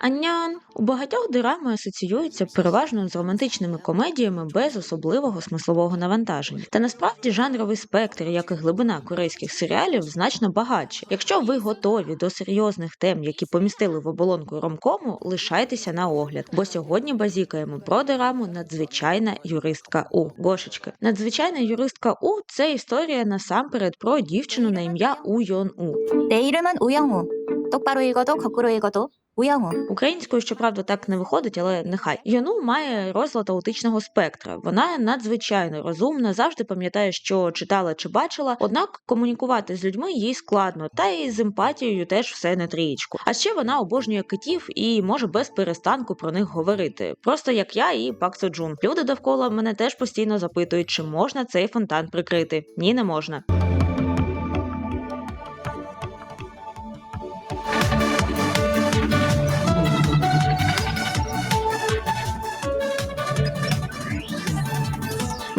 Аннян у багатьох дорами асоціюються переважно з романтичними комедіями без особливого смислового навантаження. Та насправді жанровий спектр, як і глибина корейських серіалів, значно багатші. Якщо ви готові до серйозних тем, які помістили в оболонку ромкому, лишайтеся на огляд, бо сьогодні базікаємо про дораму надзвичайна юристка У Гошечки. Надзвичайна юристка У це історія насамперед про дівчину на ім'я У Йон У. 내 이름은 우영우. 똑바로 읽어도 거꾸로 읽어도 Уямо українською, щоправда, так не виходить, але нехай Йону має розлад аутичного спектра. Вона надзвичайно розумна, завжди пам'ятає, що читала чи бачила. Однак комунікувати з людьми їй складно, та і з емпатією теж все не трієчку. А ще вона обожнює китів і може без перестанку про них говорити. Просто як я і Паксо Джун. Люди довкола мене теж постійно запитують, чи можна цей фонтан прикрити. Ні, не можна.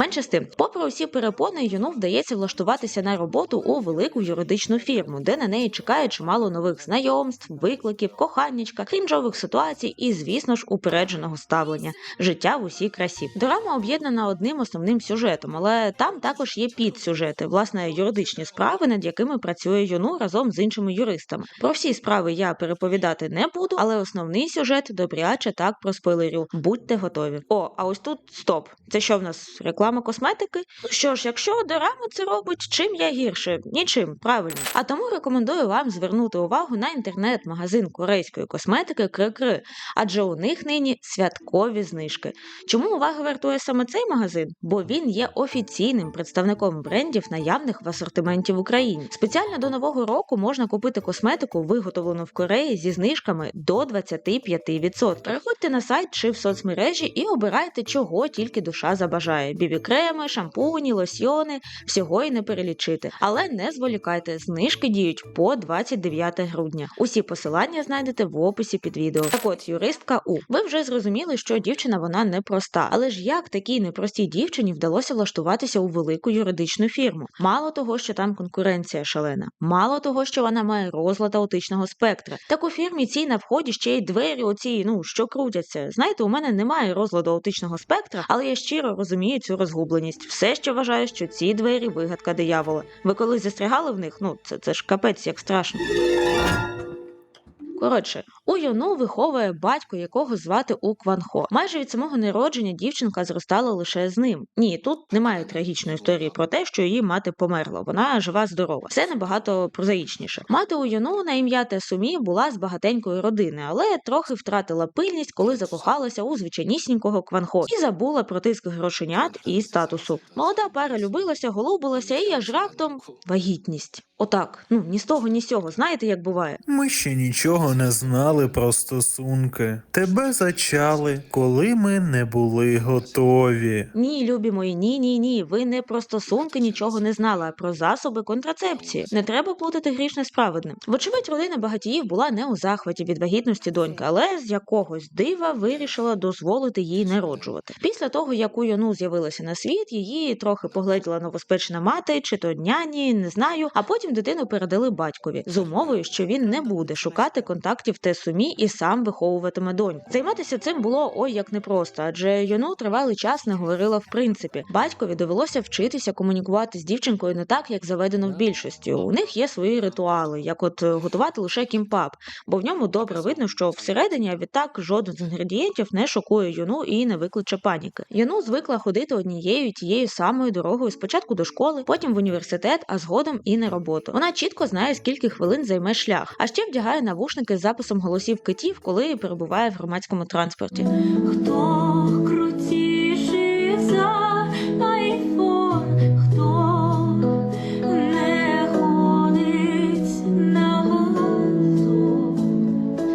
Тим, попри усі перепони, юну вдається влаштуватися на роботу у велику юридичну фірму, де на неї чекає чимало нових знайомств, викликів, коханнячка, крінжових ситуацій і, звісно ж, упередженого ставлення життя в усій красі. Дорама об'єднана одним основним сюжетом, але там також є підсюжети, власне, юридичні справи, над якими працює юну разом з іншими юристами. Про всі справи я переповідати не буду, але основний сюжет добряче так проспойлерю. Будьте готові. О, а ось тут стоп. Це що в нас реклама косметики? Ну що ж, якщо дорама це робить, чим я гірше? Нічим, правильно. А тому рекомендую вам звернути увагу на інтернет-магазин корейської косметики Крикри, адже у них нині святкові знижки. Чому увагу вартує саме цей магазин? Бо він є офіційним представником брендів, наявних в асортименті в Україні. Спеціально до нового року можна купити косметику, виготовлену в Кореї зі знижками до 25%. Переходьте на сайт чи в соцмережі і обирайте, чого тільки душа забажає: бібі-креми, шампуні, лосьйони, всього і не перелічити. Але не зволікайте, знижки діють по 29 грудня. Усі посилання знайдете в описі під відео. Так от, юристка У. Ви вже зрозуміли, що дівчина вона непроста. Але ж як такій непростій дівчині вдалося влаштуватися у велику юридичну фірму? Мало того, що там конкуренція шалена, мало того, що вона має розлад аутичного спектра. Так у фірмі цій на вході ще й двері, оці, ну що крутяться. Знаєте, у мене немає розладу аутичного спектра, але я щиро розумію цю розгубленість. Все ще вважаю, що ці двері вигадка диявола. Ви колись застрягали в них? Ну це, це ж капець, як страшно. Коротше, у Йону виховує батько, якого звати У Кванхо. Майже від самого народження дівчинка зростала лише з ним. Ні, тут немає трагічної історії про те, що її мати померла. Вона жива, здорова. Все набагато прозаїчніше. Мати у Йону на ім'я Тесумі була з багатенької родини, але трохи втратила пильність, коли закохалася у звичайнісінького Кванхо і забула про тиск грошенят і статусу. Молода пара любилася, голубилася і аж раптом вагітність. Отак, ну ні з того, ні з цього. Знаєте, як буває? Ми ще нічого не знали про стосунки. Тебе зачали, коли ми не були готові. Ні, любі мої, ні, ні, ні. Ви не про стосунки нічого не знали, а про засоби контрацепції. Не треба плутати грішне з праведним. Вочевидь, родина багатіїв була не у захваті від вагітності доньки, але з якогось дива вирішила дозволити їй народжувати. Після того, як у Йону з'явилася на світ, її трохи погледіла новоспечена мати, чи то няні, не знаю. А потім дитину передали батькові з умовою, що він не буде шукати контактів Тесумі і сам виховуватиме доньку. Займатися цим було ой як непросто, адже Йону тривалий час не говорила в принципі. Батькові довелося вчитися комунікувати з дівчинкою не так, як заведено в більшості. У них є свої ритуали, як от е, готувати лише кімпап, бо в ньому добре видно, що всередині а відтак жоден з інгредієнтів не шокує Йону і не викличе паніки. Йону звикла ходити однією тією самою дорогою спочатку до школи, потім в університет, а згодом і на роботу. Вона чітко знає, скільки хвилин займе шлях, а ще вдягає навушники з записом голосів китів, коли перебуває в громадському транспорті. Хто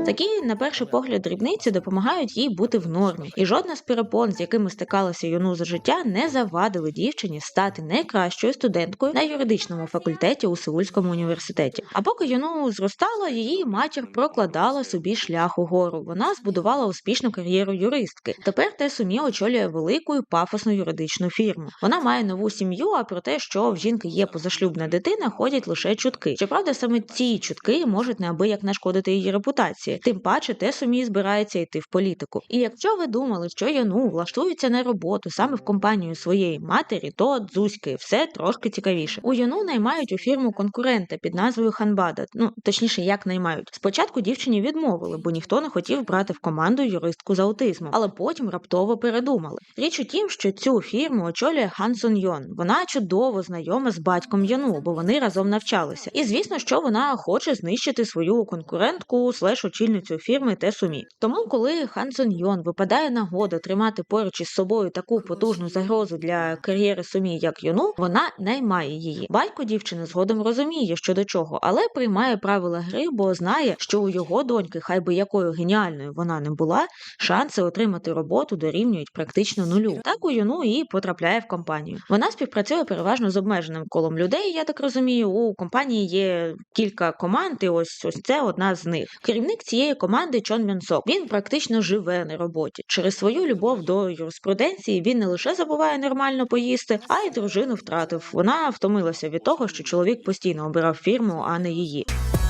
Такі, на перший погляд, дрібниці допомагають їй бути в нормі, і жодна з перепон, з якими стикалася юну за життя, не завадили дівчині стати найкращою студенткою на юридичному факультеті у Сеульському університеті. А поки юну зростала, її матір прокладала собі шлях угору. Вона збудувала успішну кар'єру юристки. Тепер Тесумі очолює велику і пафосну юридичну фірму. Вона має нову сім'ю. А про те, що в жінки є позашлюбна дитина, ходять лише чутки. Щоправда, саме ці чутки можуть неабияк нашкодити її репутації. Тим паче те сумі збирається йти в політику. І якщо ви думали, що Яну влаштується на роботу саме в компанію своєї матері, то дзузьки все трошки цікавіше. У Яну наймають у фірму конкурента під назвою Ханбада. Ну точніше, як наймають. Спочатку дівчині відмовили, бо ніхто не хотів брати в команду юристку з аутизмом, але потім раптово передумали. Річ у тім, що цю фірму очолює Хан Сон Йон. Вона чудово знайома з батьком Яну, бо вони разом навчалися. І звісно, що вона хоче знищити свою конкурентку слеш очільницю фірми Тесумі. Тому, коли Хан Сон Йон випадає нагода тримати поруч із собою таку потужну загрозу для кар'єри Сумі, як Йону, вона наймає її. Батько дівчини згодом розуміє, що до чого, але приймає правила гри, бо знає, що у його доньки, хай би якою геніальною вона не була, шанси отримати роботу дорівнюють практично нулю. Так у Юну і потрапляє в компанію. Вона співпрацює переважно з обмеженим колом людей. Я так розумію. У компанії є кілька команд, і ось ось це одна з них. Керівник цієї команди Чон Мьон Сок. Він практично живе на роботі. Через свою любов до юриспруденції він не лише забуває нормально поїсти, а й дружину втратив. Вона втомилася від того, що чоловік постійно обирав фірму, а не її.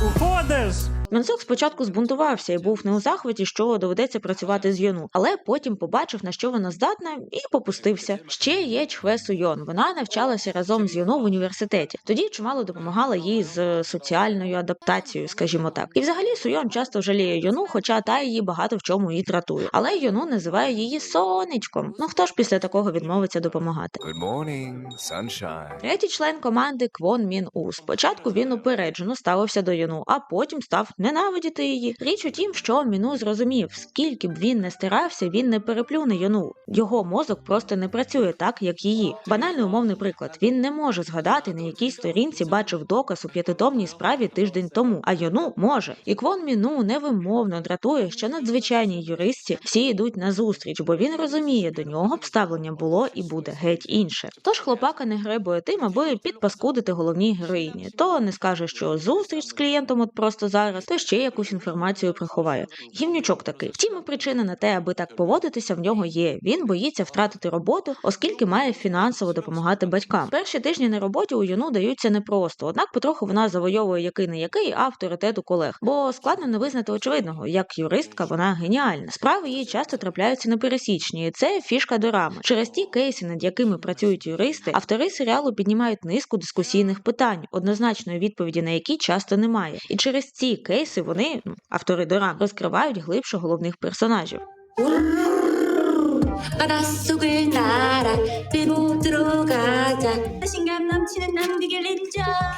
Уходиш! Менсок спочатку збунтувався і був не у захваті, що доведеться працювати з Йону, але потім побачив, на що вона здатна, і попустився. Ще є Чхве Суйон. Вона навчалася разом з Йону в університеті. Тоді чимало допомагала їй з соціальною адаптацією, скажімо так. І взагалі Суйон часто жаліє Йону, хоча та її багато в чому і дратує. Але Йону називає її сонечком. Ну хто ж після такого відмовиться допомагати? Good morning, sunshine. Третій член команди Квон Мін У. Спочатку він упереджено ставився до Юну, а потім став ненавидіти її. Річ у тім, що Міну зрозумів, скільки б він не старався, він не переплюне Юну. Його мозок просто не працює так, як її. Банальний умовний приклад. Він не може згадати, на якій сторінці бачив доказ у п'ятитомній справі тиждень тому, а Йону може. І Квон Міну невимовно дратує, що надзвичайній юристі всі йдуть на зустріч, бо він розуміє, до нього б ставлення було і буде геть інше. Тож хлопака не гребує тим, аби підпаскудити головній героїні. То не скаже, що зустріч з клієнтом от просто зараз, то ще якусь інформацію приховає. Гівнючок такий. Втім, і причина на те, аби так поводитися, в нього є. Він боїться втратити роботу, оскільки має фінансово допомагати батькам. Перші тижні на роботі у юну даються непросто, однак потроху вона завойовує який не який авторитет у колег, бо складно не визнати очевидного. Як юристка, вона геніальна. Справи їй часто трапляються непересічні, і це фішка дорами. Через ті кейси, над якими працюють юристи, автори серіалу піднімають низку дискусійних питань, однозначної відповіді на які часто немає. І через ці кейси кейси вони, ну, автори дорам, розкривають глибше головних персонажів.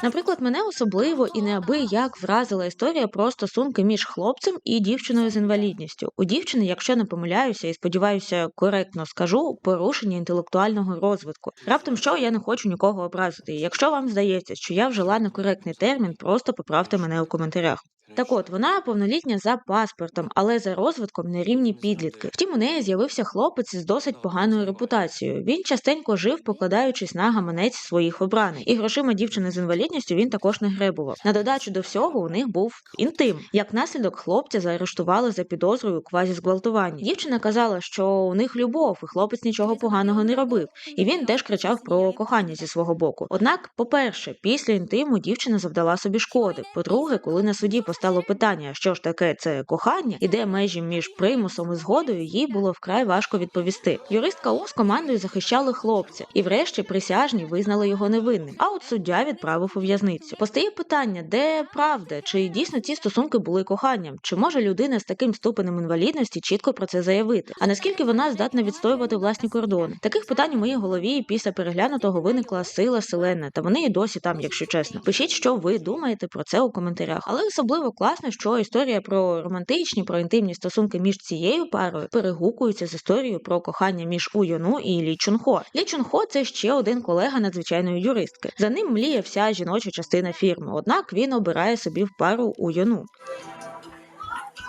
Наприклад, мене особливо і неабияк вразила історія про стосунки між хлопцем і дівчиною з інвалідністю. У дівчини, якщо не помиляюся і сподіваюся, коректно скажу порушення інтелектуального розвитку. Раптом що я не хочу нікого образити. Якщо вам здається, що я вжила некоректний термін, просто поправте мене у коментарях. Так от, вона повнолітня за паспортом, але за розвитком на рівні підлітки. Втім, у неї з'явився хлопець із досить поганою репутацією. Він частенько жив, покладаючись на гаманець своїх обраних. І грошима дівчини з інвалідністю він також не гребував. На додачу до всього у них був інтим. Як наслідок хлопця заарештували за підозрою квазі зґвалтування. Дівчина казала, що у них любов, і хлопець нічого поганого не робив. І він теж кричав про кохання зі свого боку. Однак, по-перше, після інтиму дівчина завдала собі шкоди. По-друге, коли на суді постало питання, що ж таке це кохання, і де межі між примусом і згодою, їй було вкрай важко відповісти. Юристка У з командою захищали хлопця, і врешті присяжні визнали його невинним. А от суддя відправив у в'язницю. Постає питання, де правда, чи дійсно ці стосунки були коханням, чи може людина з таким ступенем інвалідності чітко про це заявити? А наскільки вона здатна відстоювати власні кордони? Таких питань у моїй голові після переглянутого виникла сила селена, та вони і досі там, якщо чесно. Пишіть, що ви думаєте про це у коментарях. Але особливо класно, що історія про романтичні, про інтимні стосунки між цією парою перегукується з історією про кохання між Уйону і Лі Чунхо. Лі Чунхо це ще один колега надзвичайної юристки. За ним мліє вся жіноча частина фірми. Однак він обирає собі в пару Уйону.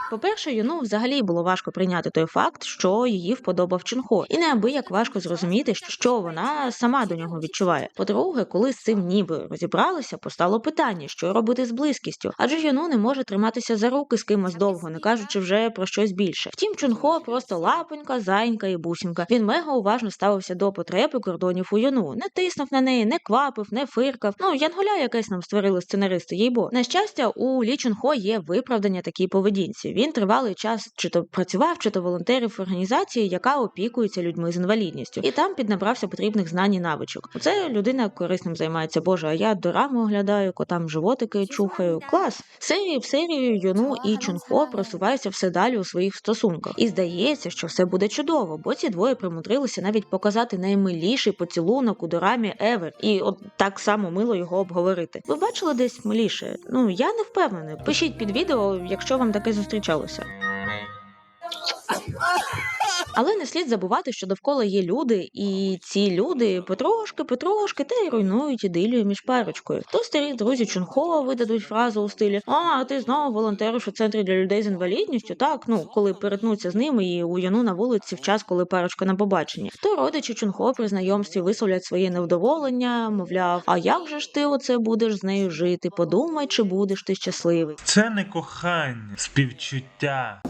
По-перше, Юну взагалі було важко прийняти той факт, що її вподобав Чунхо, і неабияк важко зрозуміти, що вона сама до нього відчуває. По-друге, коли з цим ніби розібралися, постало питання, що робити з близькістю, адже Юну не може триматися за руки з кимось довго, не кажучи вже про щось більше. Втім, Чунхо просто лапонька, зайнька і бусінка. Він мега уважно ставився до потреб і кордонів у Юну, не тиснув на неї, не квапив, не фиркав. Ну янголя якесь нам створили сценаристи, їй бо на щастя, у Лі Чунхо є виправдання такій поведінці. Він тривалий час чи то працював, чи то волонтерів в організації, яка опікується людьми з інвалідністю, і там піднабрався потрібних знань і навичок. Це людина корисним займається. Боже, а я дораму оглядаю, котам животики чухаю. Клас. Серії в серію Юну і Чунхо просуваються все далі у своїх стосунках. І здається, що все буде чудово, бо ці двоє примудрилися навіть показати наймиліший поцілунок у дорамі Евер, і от так само мило його обговорити. Ви бачили десь миліше? Ну я не впевнений. Пишіть під відео, якщо вам таке зустрічалося. Але не слід забувати, що довкола є люди, і ці люди потрошки, потрошки та й руйнують ідилію між парочкою. То старі друзі Чунхо видадуть фразу у стилі А, ти знову волонтериш у центрі для людей з інвалідністю? Так, ну коли перетнуться з ними і уяну на вулиці в час, коли парочка на побаченні. То родичі Чунхо при знайомстві висловлять своє невдоволення, мовляв, а як же ж ти оце будеш з нею жити? Подумай, чи будеш ти щасливий. Це не кохання, співчуття.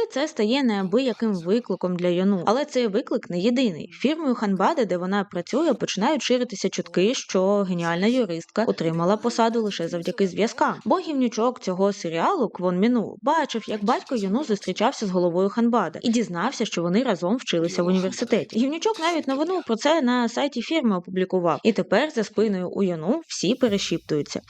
Все це стає неабияким викликом для Йону, але цей виклик не єдиний. Фірмою Ханбаде, де вона працює, починають ширитися чутки, що геніальна юристка отримала посаду лише завдяки зв'язкам. Бо гівнючок цього серіалу Квон Міну бачив, як батько Йону зустрічався з головою Ханбаде і дізнався, що вони разом вчилися в університеті. Гівнючок навіть новину про це на сайті фірми опублікував. І тепер за спиною у Йону всі перешіптуються.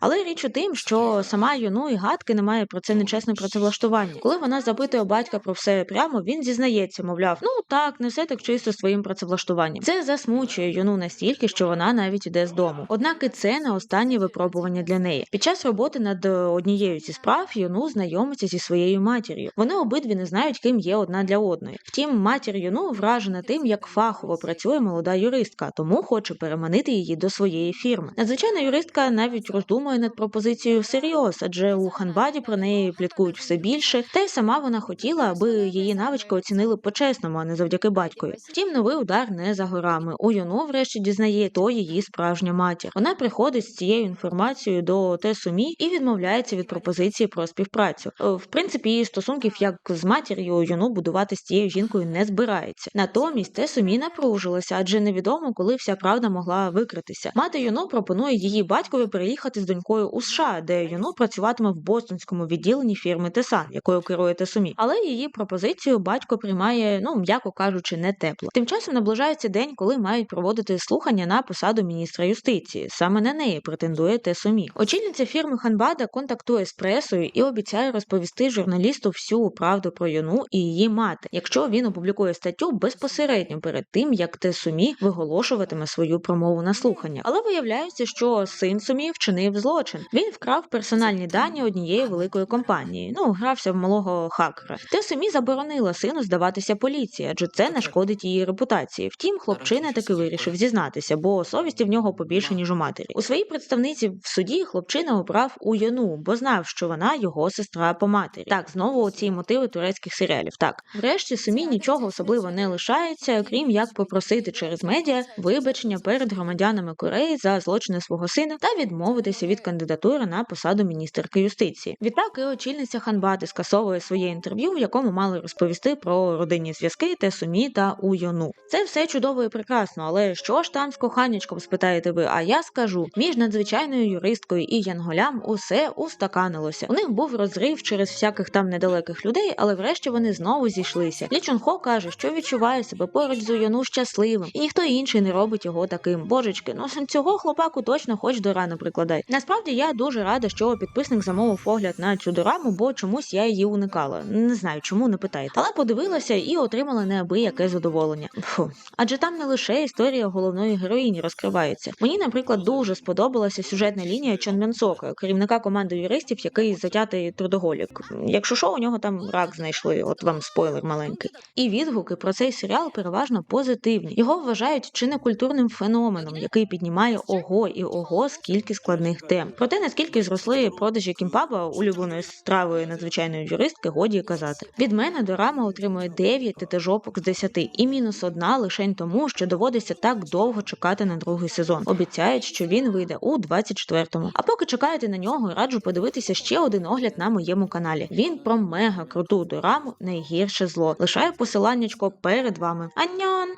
Але річ у тим, що сама Юну і гадки не має про це нечесне працевлаштування. Коли вона запитує батька про все прямо, він зізнається, мовляв, ну так, не все так чисто з твоїм працевлаштуванням. Це засмучує Юну настільки, що вона навіть іде з дому. Однак і це не останнє випробування для неї. Під час роботи над однією зі справ Юну знайомиться зі своєю матір'ю. Вони обидві не знають, ким є одна для одної. Втім, матір Юну вражена тим, як фахово працює молода юристка, тому хоче переманити її до своєї фірми. Надзвичайна юристка навіть роздумує над пропозицією всерйоз, адже у Ханбаді про неї пліткують все більше, та й сама вона хотіла, аби її навички оцінили по-чесному, а не завдяки батькові. Втім, новий удар не за горами. У Юну врешті дізнає, то її справжня матір. Вона приходить з цією інформацією до Тесумі і відмовляється від пропозиції про співпрацю. Е, В принципі, її стосунків як з матір'ю Юну будувати з цією жінкою не збирається. Натомість Тесумі напружилася, адже невідомо, коли вся правда могла викритися. Мати Юну пропонує її батькові переїхати з донькою у США, де Юну працюватиме в бостонському відділенні фірми Тесан, якою керує Тесумі. Але її пропозицію батько приймає, ну м'яко кажучи, не тепло. Тим часом наближається день, коли мають проводити слухання на посаду міністра юстиції. Саме на неї претендує Тесумі. Очільниця фірми Ханбада контактує з пресою і обіцяє розповісти журналісту всю правду про Юну і її мати, якщо він опублікує статтю безпосередньо перед тим, як Тесумі виголошуватиме свою промову на слухання. Але виявляється, що син Сумі вчинив злочин. Він вкрав персональні дані однієї великої компанії. Ну, грався в малого хакера. Тесумі заборонила сину здаватися поліції, адже це нашкодить її репутації. Втім, хлопчина таки вирішив зізнатися, бо совісті в нього побільше ніж у матері. У своїй представниці в суді хлопчина обрав у Йону, бо знав, що вона його сестра по матері. Так, знову ці мотиви турецьких серіалів. Так, врешті Сумі нічого особливо не лишається, крім як попросити через медіа вибачення перед громадянами Кореї за злочини свого сина та відмовитися від кандидатури на посаду міністерки юстиції. Відтак і очільниця Ханбати скасовує своє інтерв'ю, в якому мали розповісти про родинні зв'язки Тесумі та Уйону. Це все чудово і прекрасно, але що ж там з коханячком, спитаєте ви? А я скажу: між надзвичайною юристкою і Янголям усе устаканилося. У них був розрив через всяких там недалеких людей, але врешті вони знову зійшлися. Лі Чун Хо каже, що відчуває себе поруч з Уйону щасливим, і ніхто інший не робить його таким. Божечки, ну цього хлопаку точно хоч до рани прикладай. Насправді я дуже рада, що підписник замовив огляд на цю дораму, бо чомусь я її уникала. Не знаю, чому не питаєте. Але подивилася і отримала неабияке задоволення. Фу. Адже там не лише історія головної героїні розкривається. Мені, наприклад, дуже сподобалася сюжетна лінія Чон Мянсока, керівника команди юристів, який затятий трудоголік. Якщо що, у нього там рак знайшли, от вам спойлер маленький. І відгуки про цей серіал переважно позитивні. Його вважають чи не культурним феноменом, який піднімає ого і ого скільки складних тем. Про те, наскільки зросли продажі кімпаба улюбленої страви надзвичайної юристки, годі казати. Від мене дорама отримує 9 тетежопок з 10 і мінус одна лишень тому, що доводиться так довго чекати на другий сезон. Обіцяють, що він вийде у 24-му. А поки чекаєте на нього, раджу подивитися ще один огляд на моєму каналі. Він про мега круту дораму найгірше зло. Лишаю посиланнячко перед вами. Аньон!